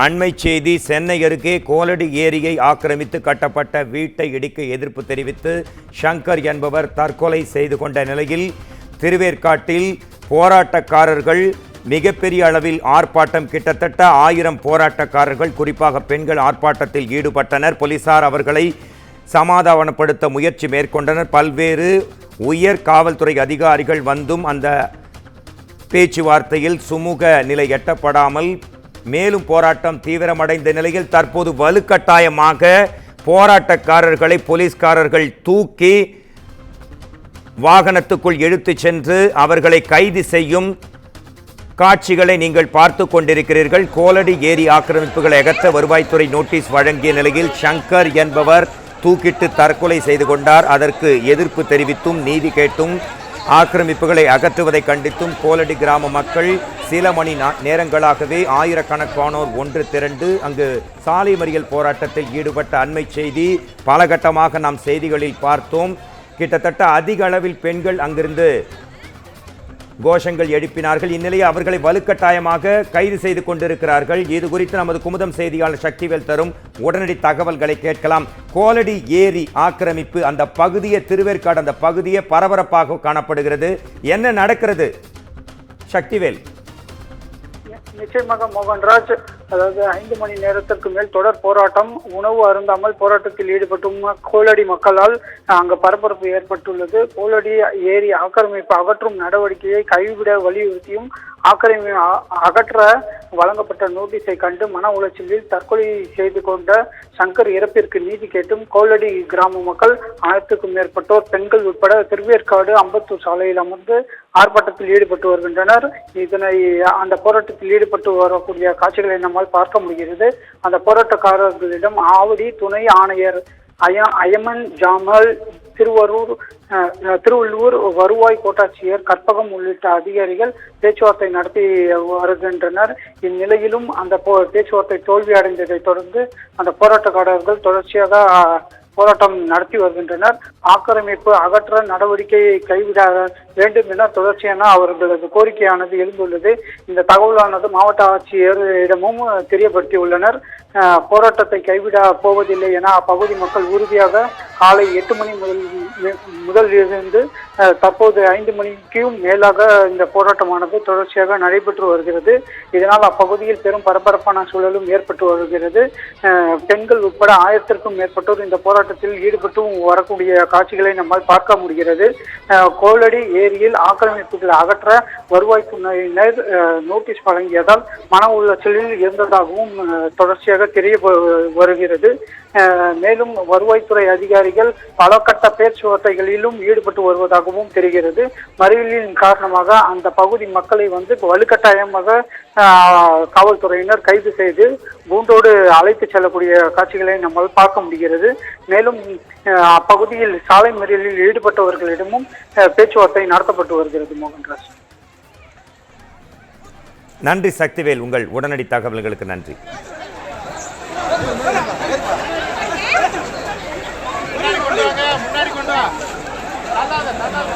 அண்மை செய்தி சென்னை அருகே கோலடி ஏரியை ஆக்கிரமித்து கட்டப்பட்ட வீட்டை இடிக்க எதிர்ப்பு தெரிவித்து ஷங்கர் என்பவர் தற்கொலை செய்து கொண்ட நிலையில் திருவேற்காட்டில் போராட்டக்காரர்கள் மிகப்பெரிய அளவில் ஆர்ப்பாட்டம் கிட்டத்தட்ட ஆயிரம் போராட்டக்காரர்கள் குறிப்பாக பெண்கள் ஆர்ப்பாட்டத்தில் ஈடுபட்டனர். போலீசார் அவர்களை சமாதானப்படுத்த முயற்சி மேற்கொண்டனர். பல்வேறு உயர் காவல்துறை அதிகாரிகள் வந்தும் அந்த பேச்சுவார்த்தையில் சுமூக நிலை எட்டப்படாமல் மேலும் போராட்டம் தீவிரமடைந்த நிலையில் தற்போது வலுக்கட்டாயமாக போராட்டக்காரர்களை போலீஸ்காரர்கள் தூக்கி வாகனத்துக்குள் இழுத்துச் சென்று அவர்களை கைது செய்யும் காட்சிகளை நீங்கள் பார்த்து கொண்டிருக்கிறீர்கள். கோலடி ஏரி ஆக்கிரமிப்புகளை அகற்ற வருவாய்த்துறை நோட்டீஸ் வழங்கிய நிலையில் ஷங்கர் என்பவர் தூக்கிட்டு தற்கொலை செய்து கொண்டார். அதற்கு எதிர்ப்பு தெரிவித்தும் நீதி கேட்டும். ஆக்கிரமிப்புகளை அகற்றுவதை கண்டித்தும் கோலடி கிராம மக்கள் சில மணி நா- நேரங்களாகவே ஆயிரக்கணக்கானோர் ஒன்று திரண்டு அங்கு சாலை மறியல் போராட்டத்தில் ஈடுபட்ட அண்மை செய்தி. பலகட்டமாக நாம் செய்திகளில் பார்த்தோம். கிட்டத்தட்ட அதிக அளவில் பெண்கள் அங்கிருந்து கோஷங்கள் எழுப்பினார்கள். இந்நிலையில் அவர்களை வலுக்கட்டாயமாக கைது செய்து கொண்டிருக்கிறார்கள். இது குறித்து நமது குமுதம் செய்தியாளர் சக்திவேல் தரும் உடனடி தகவல்களை கேட்கலாம். கோலடி ஏரி ஆக்கிரமிப்பு அந்த பகுதியை திருவேற்காடு அந்த பகுதியை பரபரப்பாக காணப்படுகிறது. என்ன நடக்கிறது? சக்திவேல். நிச்சயமாக மோகன்ராஜ் அதாவது ஐந்து மணி நேரத்திற்கு மேல் தொடர் போராட்டம் உணவு அருந்தாமல் போராட்டத்தில் ஈடுபட்டும் கோலடி மக்களால் அங்கு பரபரப்பு ஏற்பட்டுள்ளது. கோலடி ஏரி ஆக்கிரமிப்பு அகற்றும் நடவடிக்கையை கைவிட வலியுறுத்தியும் ஆக்கிரமி அ- அகற்ற வழங்கப்பட்ட நோட்டீஸை கண்டு மன உளைச்சலில் தற்கொலை செய்து கொண்ட சங்கர் இறப்பிற்கு நீதி கேட்டும் கோலடி கிராம மக்கள் ஆயிரத்துக்கும் மேற்பட்டோர் பெண்கள் உட்பட திருவேற்காடு அம்பத்தூர் சாலையில் அமர்ந்து ஆர்ப்பாட்டத்தில் ஈடுபட்டு வருகின்றனர். இதனை அந்த போராட்டத்தில் ஈடுபட்டு வரக்கூடிய காட்சிகளை நம்மால் பார்க்க முடிகிறது. அந்த போராட்டக்காரர்களிடம் ஆவடி துணை ஆணையர் அயமன் ஜாமல் திருவரூர் அஹ், திருவள்ளூர் வருவாய் கோட்டாட்சியர் கற்பகம் உள்ளிட்ட அதிகாரிகள் பேச்சுவார்த்தை நடத்தி வருகின்றனர். இந்நிலையிலும் அந்த போ- பேச்சுவார்த்தை தோல்வி அடைந்ததை தொடர்ந்து அந்த போராட்டக்காரர்கள் தொடர்ச்சியாக போராட்டம் நடத்தி வருகின்றனர். ஆக்கிரமிப்பு அகற்ற நடவடிக்கையை கைவிட வேண்டும் என தொடர்ச்சியான அவர்களது கோரிக்கையானது எழுந்துள்ளது. இந்த தகவலானது மாவட்ட ஆட்சியரிடமும் தெரியப்படுத்தியுள்ளனர். போராட்டத்தை கைவிட போவதில்லை என அப்பகுதி மக்கள் உறுதியாக காலை எட்டு மணி முதல் முதல் இருந்து தற்போது ஐந்து மணிக்கும் மேலாக இந்த போராட்டமானது தொடர்ச்சியாக நடைபெற்று வருகிறது. இதனால் அப்பகுதியில் பெரும் பரபரப்பான சூழலும் ஏற்பட்டு வருகிறது. பெண்கள் உட்பட ஆயிரத்திற்கும் மேற்பட்டோர் இந்த போராட்டம் போராட்டத்தில் ஈடுபட்டு வரக்கூடிய காட்சிகளை நம்மால் பார்க்க முடிகிறது. அஹ், கோலடி ஏரியில் ஆக்கிரமிப்புகளை அகற்ற வருவாய்த்துறையினர் அஹ், நோட்டீஸ் வழங்கியதால் மன உளைச்சலில் இருந்ததாகவும் அஹ், தொடர்ச்சியாக தெரிய வருகிறது. மேலும் வருவாய்த்துறை அதிகாரிகள் பல கட்ட பேச்சுவார்த்தைகளிலும் ஈடுபட்டு வருவதாகவும் தெரிகிறது. மறியலின் காரணமாக அந்த பகுதி மக்களை வந்து வலுக்கட்டாயமாக காவல்துறையினர் கைது செய்து கூண்டோடு அழைத்து செல்லக்கூடிய காட்சிகளை நம்மால் பார்க்க முடிகிறது. மேலும் அப்பகுதியில் சாலை மறியலில் ஈடுபட்டவர்களிடமும் பேச்சுவார்த்தை நடத்தப்பட்டு வருகிறது மோகன்ராஜ் நன்றி சக்திவேல். உங்கள் உடனடி தகவல்களுக்கு நன்றி. 나가